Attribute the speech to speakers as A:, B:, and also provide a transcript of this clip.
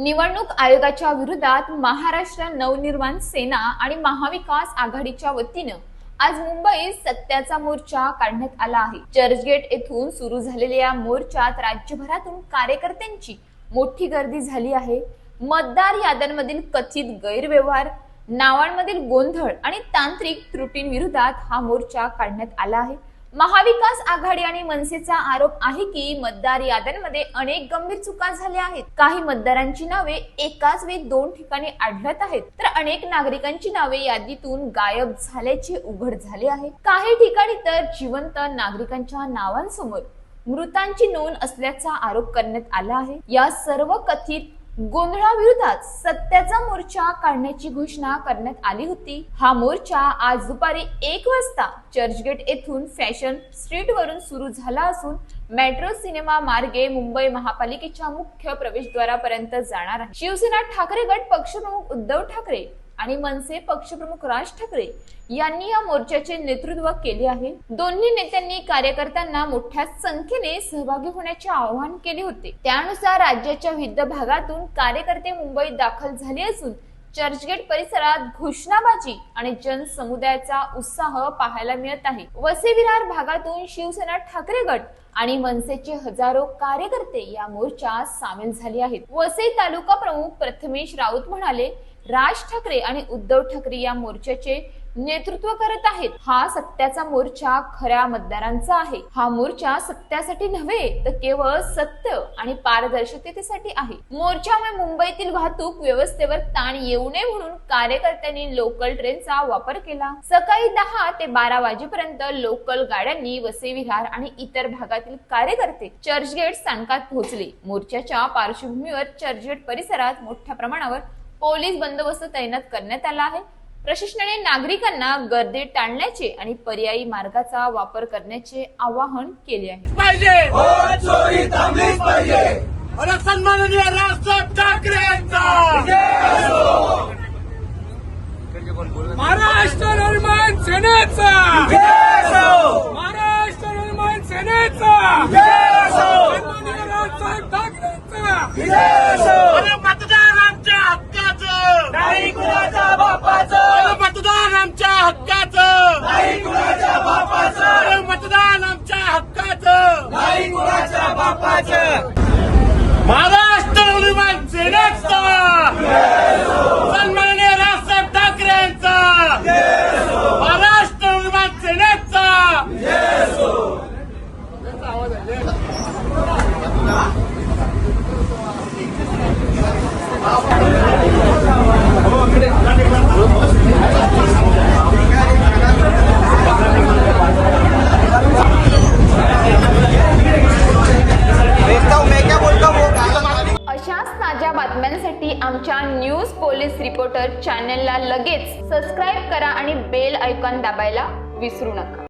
A: निवडणूक आयोगाच्या विरोधात महाराष्ट्र नवनिर्माण सेना आणि महाविकास आघाडीच्या वतीनं आज मुंबईत सत्याचा मोर्चा काढण्यात आला आहे. चर्चगेट येथून सुरू झालेल्या या मोर्चात राज्यभरातून कार्यकर्त्यांची मोठी गर्दी झाली आहे. मतदार याद्यांमधील कथित गैरव्यवहार नावांमधील गोंधळ आणि तांत्रिक त्रुटींविरोधात हा मोर्चा काढण्यात आला आहे. महाविकास आघाडी आणि मनसेचा आरोप आहे की मतदार याद्यांमध्ये अनेक गंभीर चुका झाल्या आहेत. काही मतदारांची नावे एकाच वेळी दोन ठिकाणी आढळत आहेत. तर अनेक नागरिकांची नावे यादीतून गायब झाल्याचे उघड झाले आहे. काही ठिकाणी तर जिवंत नागरिकांच्या नावांसमोर मृतांची नोंद असल्याचा आरोप करण्यात आला आहे. या सर्व कथित गोंधळाविरोधात सत्याचा मोर्चा काढण्याची घोषणा करण्यात आली होती. हा मोर्चा आज दुपारी एक वाजता चर्चगेट येथून फॅशन स्ट्रीट वरून सुरू झाला असून मेट्रो सिनेमा मार्गे मुंबई महापालिकेच्या मुख्य प्रवेशद्वारापर्यंत जाणार आहे. शिवसेना ठाकरे गट पक्षप्रमुख उद्धव ठाकरे आणि मनसे पक्षप्रमुख राज ठाकरे यांनी या मोर्चाचे नेतृत्व केले आहे. दोन्ही नेत्यांनी कार्यकर्त्यांना मोठ्या संख्येने सहभागी होण्याचे आवाहन केले होते. त्यानुसार राज्याच्या विविध भागातून कार्यकर्ते मुंबईत दाखल झाले असून चर्चगेट परिसरात घोषणाबाजी आणि जनसमुदायाचा उत्साह पाहायला मिळत आहे. वसे विरार भागातून शिवसेना ठाकरे गट आणि मनसेचे हजारो कार्यकर्ते या मोर्चात सामील झाले आहेत. वसई तालुका प्रमुख प्रथमेश राऊत म्हणाले राज ठाकरे आणि उद्धव ठाकरे या मोर्चाचे नेतृत्व करत आहेत. हा सत्याचा मोर्चा खऱ्या मतदारांचा आहे. हा मोर्चा सत्यासाठी नव्हे तर केवळ सत्य आणि पारदर्शकतेसाठी आहे. मोर्चामुळे मुंबईतील वाहतूक व्यवस्थेवर ताण येऊ नये म्हणून कार्यकर्त्यांनी लोकल ट्रेनचा वापर केला. सकाळी दहा ते बारा वाजेपर्यंत लोकल गाड्यांनी वसेविहार आणि इतर भागातील कार्यकर्ते चर्चगेट स्थानकात पोहोचले. मोर्चाच्या पार्श्वभूमीवर चर्चगेट परिसरात मोठ्या प्रमाणावर पोलीस बंदोबस्त तैनात करण्यात आला आहे. प्रशासनाने नागरिकांना गर्दी टाळण्याचे आणि पर्यायी मार्गाचा वापर करण्याचे आवाहन केले आहे.
B: पाहिजे.
C: हो चोरी थांबलीच पाहिजे.
B: आणि सन्माननीय राजसाहेब ठाकरेंचा महाराष्ट्र निर्माण सेनेचा महाराष्ट्र निर्माण सेनेचा सन्माननीय राजसाहेब ठाकरेंचा अरे मतदार आमच्या हक्काचं
C: नाही कुणाच्या बापाचं
B: अरे मतदान आमच्या हक्काचं
C: नाही कुणाच्या बापाचं.
B: मतदान आमच्या हक्काचं.
C: नाही कुणाच्या बापाचं.
A: न्यूज पोलीस रिपोर्टर चॅनलला लगेच सबस्क्राईब करा आणि बेल आयकॉन दाबायला विसरू नका.